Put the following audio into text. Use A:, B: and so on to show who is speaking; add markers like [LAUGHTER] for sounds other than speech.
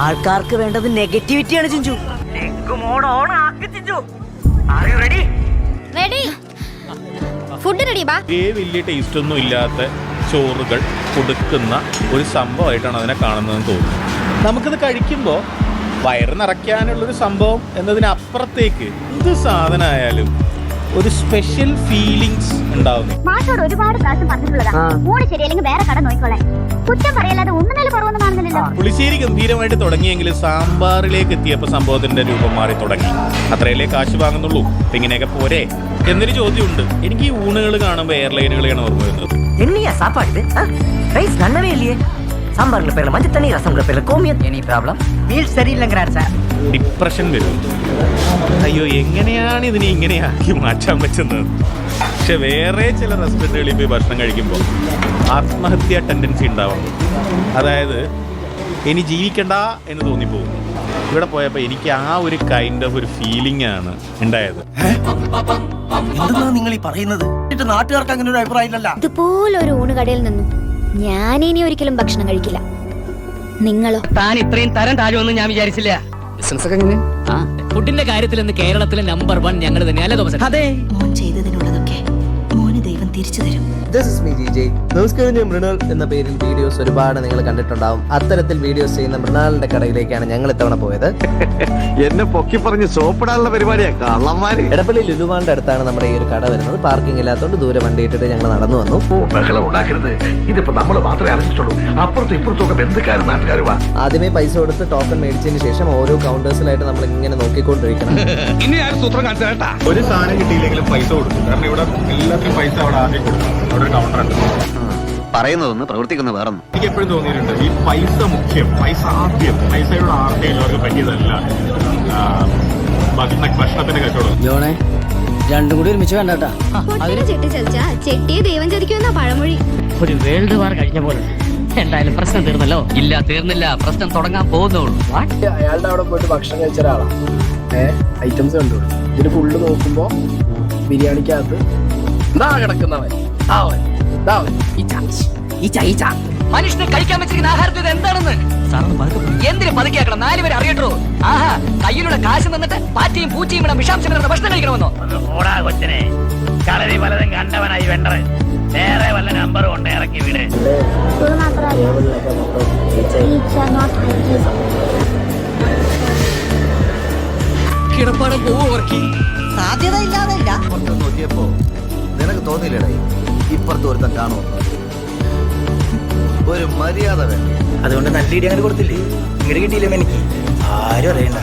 A: ആൾക്കാർക്ക് വേണ്ടത് നെഗറ്റിവിറ്റിയാണ് Chinchu. Mode on ആക്കി Chinchu. Are ready
B: ready food ready ബാ.
C: ഏ വലിയ ടേസ്റ്റ് ഒന്നും ഇല്ലാത്ത ചോറുകൾ കൊടുക്കുന്ന ഒരു സംഭവമായിട്ടാണ് അതിനെ കാണുന്നതെന്ന് തോന്നുന്നു. നമുക്കിത് കഴിക്കുമ്പോൾ വയറ് നിറയ്ക്കാനുള്ളൊരു സംഭവം എന്നതിനപ്പുറത്തേക്ക് എന്ത് സാധനമായാലും ഒരു സ്പെഷ്യൽ ഫീലിങ്സ് ഉണ്ടാവുന്നു.
D: മാഷോട് ഒരുപാട് പ്രാവശ്യം പറഞ്ഞിട്ടുള്ളതാ. ഊണ് ശരിയല്ലെങ്കിൽ വേറെ കട നോക്കിക്കോളെ കുറ്റം പറയല്ലാതെ ഒന്നും നല്ല കുറവൊന്നും കാണുന്നില്ലല്ലോ.
C: പുളിശ്ശേരി ഗംഭീരമായിട്ട് തുടങ്ങിയെങ്കിൽ സാമ്പാറിലേക്ക് എത്തിയപ്പോൾ സംഭവത്തിന്റെ രൂപം മാറി തുടങ്ങി അത്രയല്ലേ കാശ് വാങ്ങുന്നുള്ളൂ ഇപ്പൊ ഇങ്ങനെയൊക്കെ പോരെ എന്നൊരു ചോദ്യമുണ്ട് എനിക്ക് ഈ ഊണുകൾ കാണുമ്പോൾ എയർലൈനുകളെയാണ് ഓർമ്മ വരുന്നത്
A: என்னையா சாப்பாடு இது ரைஸ் நல்லாவே இல்லையே சாம்பார்ல பேர்ல மஞ்சள் தண்ணி ரசம்ல பேர்ல கோமியம் எனி ப்ராப்ளம் மீல் சரியில்லைங்கிறார் சார்
C: ഡിപ്രഷൻ വരും അയ്യോ എങ്ങനെയാണ് ഇതിനെ ഇങ്ങനെയാക്കി മാറ്റാൻ പറ്റുന്നത് പക്ഷെ വേറെ ചില റെസ്റ്റോറൻറ്റുകളിൽ പോയി ഭക്ഷണം കഴിക്കുമ്പോൾ ആത്മഹത്യാ ടെൻഡൻസി ഉണ്ടാവുന്നു അതായത് ഇനി ജീവിക്കണ്ട എന്ന് തോന്നിപ്പോകും ഇവിടെ പോയപ്പോൾ എനിക്ക് ആ ഒരു കൈൻഡ് ഓഫ് ഒരു ഫീലിംഗ് ആണ് ഉണ്ടായത്.
E: നിങ്ങൾ ഈ പറയുന്നത്? നാട്ടുകാർക്ക് അങ്ങനെ ഒരു അഭിപ്രായം ഇല്ലല്ല
B: ഇതുപോലെ ഒരു ഊണ് കടയിൽ നിന്നും ഞാൻ ഇനി ഒരിക്കലും ഭക്ഷണം കഴിക്കില്ല. നിങ്ങളോ?
F: താൻ ഇത്രയും തരം താഴുമെന്ന് ഞാൻ വിചാരിച്ചില്ല.
G: ബിസിനസ് ഒക്കെ എങ്ങനെ? ആ ഫുഡിന്റെ കാര്യത്തിൽ ഇന്ന് കേരളത്തിലെ നമ്പർ വൺ ഞങ്ങൾ തന്നെയല്ലേ തോമസ്? അതെ.
H: മോൻ ചെയ്തതിനുള്ളതൊക്കെ മോന് ദൈവം തിരിച്ചു തരും.
I: നമസ്കാരം ഞാൻ മൃണാൾ എന്ന പേരിൽ വീഡിയോസ് ഒരുപാട് നിങ്ങൾ കണ്ടിട്ടുണ്ടാവും. അത്തരത്തിൽ വീഡിയോസ് ചെയ്യുന്ന മൃണാളിന്റെ കടയിലേക്കാണ് ഞങ്ങൾ ഇത്തവണ പോയത്. [LAUGHS]
J: എന്നെ പൊക്കി പറഞ്ഞ് സോപ്പിടാനുള്ള പരിപാടിയാ കള്ളന്മാര്.
I: എടപ്പള്ളി ലുലുമാന്റെ അടുത്താണ് നമ്മുടെ ഈ ഒരു കട വരുന്നത്. പാർക്കിംഗ് ഇല്ലാത്തതുകൊണ്ട് ദൂരെ വണ്ടി ഇട്ടിട്ട് ഞങ്ങൾ നടന്നു വന്നു.
J: ഇതിപ്പോ നമ്മൾ മാത്രമേ അറിഞ്ഞിട്ടുള്ളൂ. അപ്പുറത്തും ഇപ്പുറത്തും ഒക്കെ ബന്ധുക്കാരും നാട്ടുകാരും
I: ആദ്യമേ പൈസ കൊടുത്ത് ടോക്കൺ മേടിച്ചതിന് ശേഷം ഓരോ കൗണ്ടേഴ്സിലായിട്ട് നമ്മൾ ഇങ്ങനെ നോക്കിക്കൊണ്ടിരിക്കണം. [LAUGHS]
J: ഇനി ആരും സൂത്രം കാണിച്ചു
C: ഒരു സാധനം കിട്ടിയില്ലെങ്കിലും പൈസ കൊടുക്കും കാരണം ഇവിടെ എല്ലാത്തിനും പൈസ അവിടെ അവിടെ ഒരു കൗണ്ടർ ഉണ്ട്.
J: പറയുന്നതൊന്ന് പ്രവർത്തിക്കുന്ന വേറൊന്നും.
C: എനിക്ക് എപ്പോഴും തോന്നിയിട്ടുണ്ട് ഈ പൈസ മുഖ്യം പൈസ ആദ്യം. പൈസയുടെ ആർത്തി എല്ലാവർക്കും പറ്റിയതല്ല. ഭക്ഷണ ഭക്ഷണത്തിന്റെ കച്ചവടം.
F: ജോണേ രണ്ടും കൂടി ഒരുമിച്ച് വേണ്ട കേട്ടാ.
B: പൊട്ടിന് ചെട്ടി ചതിച്ചാ ചെട്ടിയെ ദൈവം ചതിക്കുമെന്നാ പഴമൊഴി.
G: ഒരു വേൾഡ് വാർ കഴിഞ്ഞ പോലെ. എന്തായാലും പ്രശ്നം തീർന്നല്ലോ? ഇല്ല തീർന്നില്ല. പ്രശ്നം തുടങ്ങാൻ പോകുന്നുള്ളൂ
I: അയാളുടെ അവിടെ പോയിട്ട് ഭക്ഷണം കഴിച്ച ഒരാളാണ് ഐറ്റംസ് കണ്ടു. ഇതിന് ഫുള്ള് നോക്കുമ്പോ ബിരിയാണിക്കകത്ത് ഇതാ കിടക്കുന്നവൻ. അവൻ. ഇതാവൻ
G: മനുഷ്യനെ കഴിക്കാൻ വെച്ചിരിക്കുന്ന ആഹാരത്തിൽ എന്താണെന്ന്? എന്തിനു പതുക്കിയാക്കണം നാല് പേര് അറിയട്ടോ. ആഹാ കയ്യിലുള്ള കാശ് നിന്നിട്ട് പാറ്റയും പൂച്ചയും ഇവിടെ വിഷാംശം കലർന്ന ഭക്ഷണം കഴിക്കണമെന്നോ? ഓടാ കൊച്ചിനെ. കളരി പലതും കണ്ടവനായി വേണ്ടത്. വേറെ വല്ല നമ്പറും കൊണ്ട് ഇറക്കി വീട്.
D: ഈച്ച
G: കിടപ്പാടം പോവുക
H: സാധ്യത ഇല്ലാതെ
E: നോക്കിയപ്പോ നിനക്ക് തോന്നിയില്ലടേ ഇപ്പുറത്ത് ഒരുത്തൻ കാണുമോ ഒരു മര്യാദ വേണ്ട
F: അതുകൊണ്ട് നല്ല ഇടി അങ്ങനെ കൊടുത്തില്ലേ? ഇങ്ങോട്ട് കിട്ടിയില്ലേ എനിക്ക് ആരും അറിയണ്ട.